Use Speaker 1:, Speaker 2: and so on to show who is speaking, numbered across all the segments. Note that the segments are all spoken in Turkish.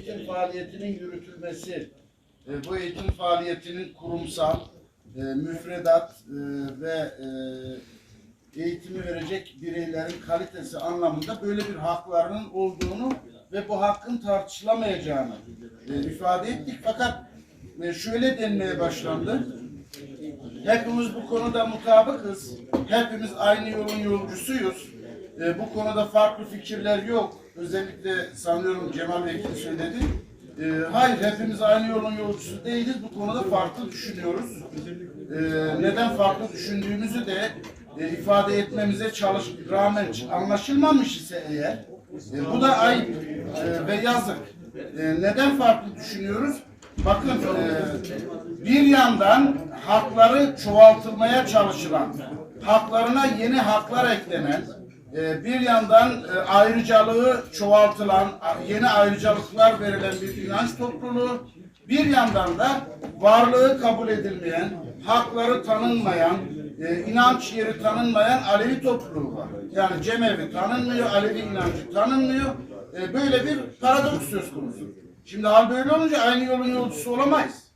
Speaker 1: eğitim faaliyetinin yürütülmesi, e, bu eğitim faaliyetinin kurumsal, e, müfredat e, ve e, eğitimi verecek bireylerin kalitesi anlamında böyle bir haklarının olduğunu ve bu hakkın tartışılamayacağını e, ifade ettik. Fakat e, şöyle denmeye başlandı. Hepimiz bu konuda mutabıkız. Hepimiz aynı yolun yolcusuyuz. E, bu konuda farklı fikirler yok. Özellikle sanıyorum Cemal Vekil söyledi. E, hayır hepimiz aynı yolun yolcusu değiliz. Bu konuda farklı düşünüyoruz. E, neden farklı düşündüğümüzü de e, ifade etmemize çalış rağmen anlaşılmamış ise eğer e, bu da ayıp e, ve yazık. E, neden farklı düşünüyoruz? Bakın e, bir yandan hakları çoğaltılmaya çalışılan, haklarına yeni haklar eklenen, bir yandan e, ayrıcalığı çoğaltılan, yeni ayrıcalıklar verilen bir inanç topluluğu, bir yandan da varlığı kabul edilmeyen, hakları tanınmayan, e, inanç yeri tanınmayan Alevi topluluğu var. Yani Cemevi tanınmıyor, Alevi inancı tanınmıyor. E, böyle bir paradoks söz konusu. Şimdi hal böyle olunca aynı yolun yolcusu olamayız.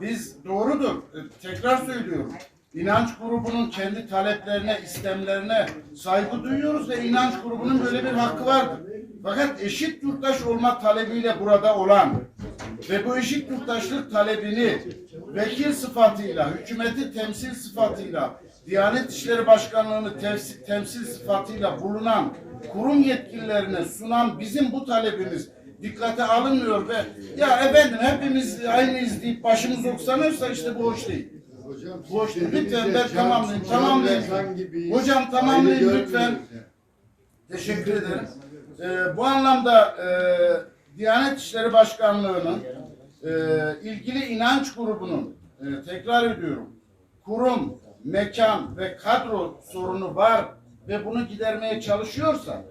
Speaker 1: Biz doğrudur. Tekrar söylüyorum. İnanç grubunun kendi taleplerine, istemlerine saygı duyuyoruz ve inanç grubunun böyle bir hakkı vardır. Fakat eşit yurttaş olma talebiyle burada olan ve bu eşit yurttaşlık talebini vekil sıfatıyla, hükümeti temsil sıfatıyla, Diyanet İşleri Başkanlığı'nı tevsi- temsil sıfatıyla bulunan kurum yetkililerine sunan bizim bu talebimiz dikkate alınmıyor ve ya efendim hepimiz aynıyız deyip başımız oksanırsa işte bu hoş değil.
Speaker 2: Hocam
Speaker 1: Boş Lütfen ben tamamlayayım, tamamlayayım. Hocam tamamlayayım lütfen. Teşekkür ederim. Ee, bu anlamda e, Diyanet İşleri Başkanlığı'nın e, ilgili inanç grubunun e, tekrar ediyorum kurum, mekan ve kadro sorunu var ve bunu gidermeye çalışıyorsa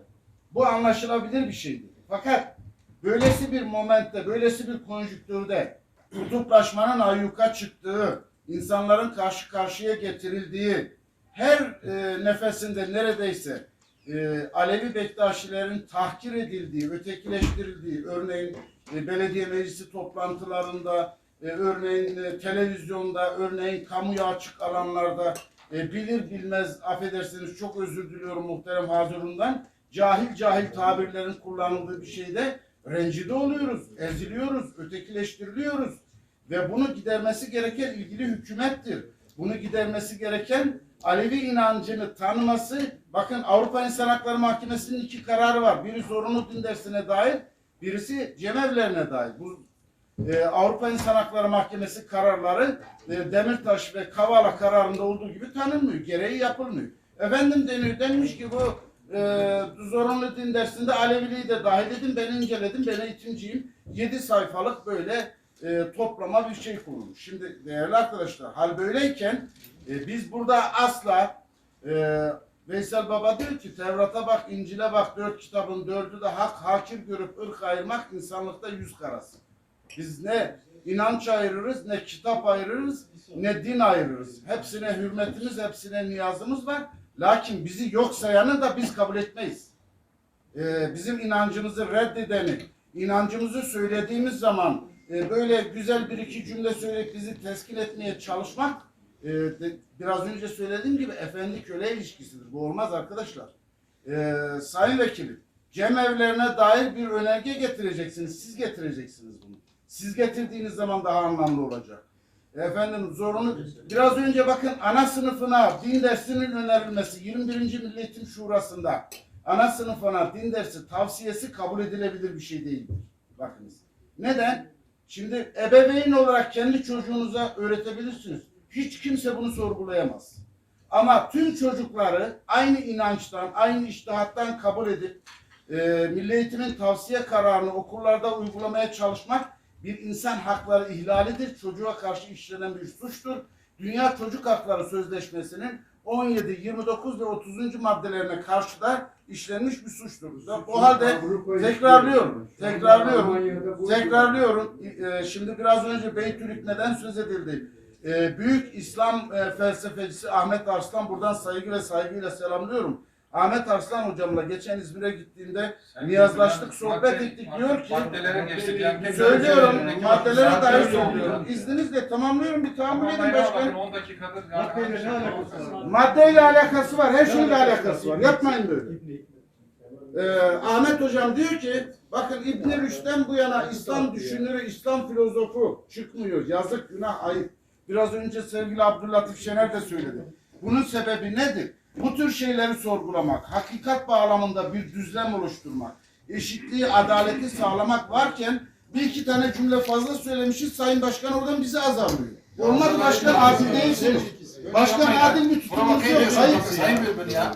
Speaker 1: bu anlaşılabilir bir şeydir. Fakat böylesi bir momentte, böylesi bir konjüktürde kutuplaşmanın ayyuka çıktığı, insanların karşı karşıya getirildiği, her e, nefesinde neredeyse e, Alevi Bektaşilerin tahkir edildiği, ötekileştirildiği, örneğin e, belediye meclisi toplantılarında, e, örneğin e, televizyonda, örneğin kamuya açık alanlarda e, bilir bilmez affedersiniz çok özür diliyorum muhterem hazırından cahil cahil tabirlerin kullanıldığı bir şeyde rencide oluyoruz, eziliyoruz, ötekileştiriliyoruz ve bunu gidermesi gereken ilgili hükümettir. Bunu gidermesi gereken Alevi inancını tanıması, bakın Avrupa İnsan Hakları Mahkemesi'nin iki kararı var. Biri zorunlu din dersine dair, birisi cemevlerine dair. Bu e, Avrupa İnsan Hakları Mahkemesi kararları e, Demirtaş ve Kavala kararında olduğu gibi tanınmıyor. Gereği yapılmıyor. Efendim deniyor, denmiş ki bu e, zorunlu din dersinde Aleviliği de dahil edin. Ben inceledim, ben eğitimciyim. 7 sayfalık böyle e, toplama bir şey kurulmuş. Şimdi değerli arkadaşlar, hal böyleyken e, biz burada asla e, Veysel Baba diyor ki Tevrat'a bak, İncil'e bak, dört kitabın dördü de hak, hakir görüp ırk ayırmak insanlıkta yüz karası. Biz ne inanç ayırırız, ne kitap ayırırız, ne din ayırırız. Hepsine hürmetimiz, hepsine niyazımız var. Lakin bizi yok sayanı da biz kabul etmeyiz. Ee, bizim inancımızı reddedeni, inancımızı söylediğimiz zaman e, böyle güzel bir iki cümle söyleyip bizi teskin etmeye çalışmak e, biraz önce söylediğim gibi efendi köle ilişkisidir. Bu olmaz arkadaşlar. Ee, sayın vekilim, cemevlerine dair bir önerge getireceksiniz. Siz getireceksiniz bunu. Siz getirdiğiniz zaman daha anlamlı olacak. Efendim zorunlu. Biraz önce bakın ana sınıfına din dersinin önerilmesi 21. Milli Eğitim Şurası'nda ana sınıfına din dersi tavsiyesi kabul edilebilir bir şey değildir. Bakınız. Neden? Şimdi ebeveyn olarak kendi çocuğunuza öğretebilirsiniz. Hiç kimse bunu sorgulayamaz. Ama tüm çocukları aynı inançtan, aynı iştihattan kabul edip e, Milli Eğitim'in tavsiye kararını okullarda uygulamaya çalışmak bir insan hakları ihlalidir. Çocuğa karşı işlenen bir suçtur. Dünya Çocuk Hakları Sözleşmesi'nin 17, 29 ve 30. maddelerine karşı da işlenmiş bir suçtur. O halde tekrarlıyorum, tekrarlıyorum, tekrarlıyorum. Ee, Şimdi biraz önce Beytülük neden söz edildi? Ee, Büyük İslam e, felsefecisi Ahmet Arslan buradan saygı ve saygıyla selamlıyorum. Ahmet Arslan hocamla geçen İzmir'e gittiğimde niyazlaştık, sohbet ettik. Diyor ki,
Speaker 2: Maddelere geçtik yani.
Speaker 1: söylüyorum,
Speaker 2: Maddelere
Speaker 1: dair söylüyorum. İzninizle tamamlıyorum, bir tahammül edin başkanım.
Speaker 2: 10 dakikadır.
Speaker 3: Maddeyle ne alakası var?
Speaker 1: Maddeyle alakası var, her şeyle alakası var. Yapmayın böyle. Ee, Ahmet hocam diyor ki, bakın İbn Rüşd'den bu yana İslam düşünürü, İslam filozofu çıkmıyor. Yazık, günah, ayıp. Biraz önce sevgili Abdüllatif Şener de söyledi. Bunun sebebi nedir? Bu tür şeyleri sorgulamak, hakikat bağlamında bir düzlem oluşturmak, eşitliği, adaleti sağlamak varken bir iki tane cümle fazla söylemişiz. Sayın Başkan oradan bizi azarlıyor. Olmaz başkan adil değilsiniz. Başkan adil bir tutumunuz yok.
Speaker 2: Sayın Bülbül ya.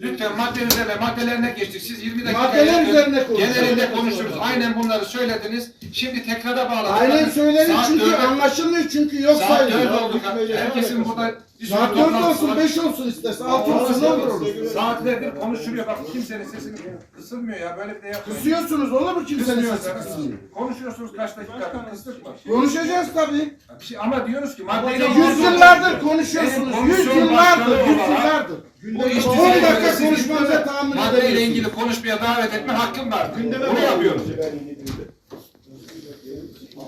Speaker 2: Lütfen madde üzerine maddelerine geçtik. Siz 20 dakika
Speaker 1: Maddeler konuşuyoruz.
Speaker 2: Genelinde konuşuruz. Aynen bunları söylediniz. Şimdi tekrara bağladık.
Speaker 1: Aynen söyledim
Speaker 2: saat
Speaker 1: çünkü
Speaker 2: dörde-
Speaker 1: anlaşılmıyor çünkü yok
Speaker 2: Saat
Speaker 1: sayılıyor.
Speaker 2: 4 oldu. Herkesin burada bir sürü
Speaker 1: Saat dört
Speaker 2: toplantısı
Speaker 1: olsun,
Speaker 2: var.
Speaker 1: beş olsun isterse, altı olsun ne olur olur.
Speaker 2: Saatlerdir konuşuluyor. Bak kimsenin sesini kısılmıyor ya. Böyle bir de yapmayın.
Speaker 1: Kısıyorsunuz olur mu kimsenin sesi kısmıyor?
Speaker 2: Konuşuyorsunuz kaç dakika kıstık mı?
Speaker 1: Konuşacağız tabii.
Speaker 2: Bir şey, ama diyoruz ki maddeyle
Speaker 1: Yüz yıllardır konuşuyorsunuz. Yüz yıllardır, yüz yıllardır. On
Speaker 2: düzeni
Speaker 1: dakika
Speaker 2: böyle sizin
Speaker 1: konuşmanıza tahammül
Speaker 2: Maddeyle
Speaker 1: edemiyorsunuz.
Speaker 2: ilgili konuşmaya davet etme hakkım var. Bunu yapıyoruz.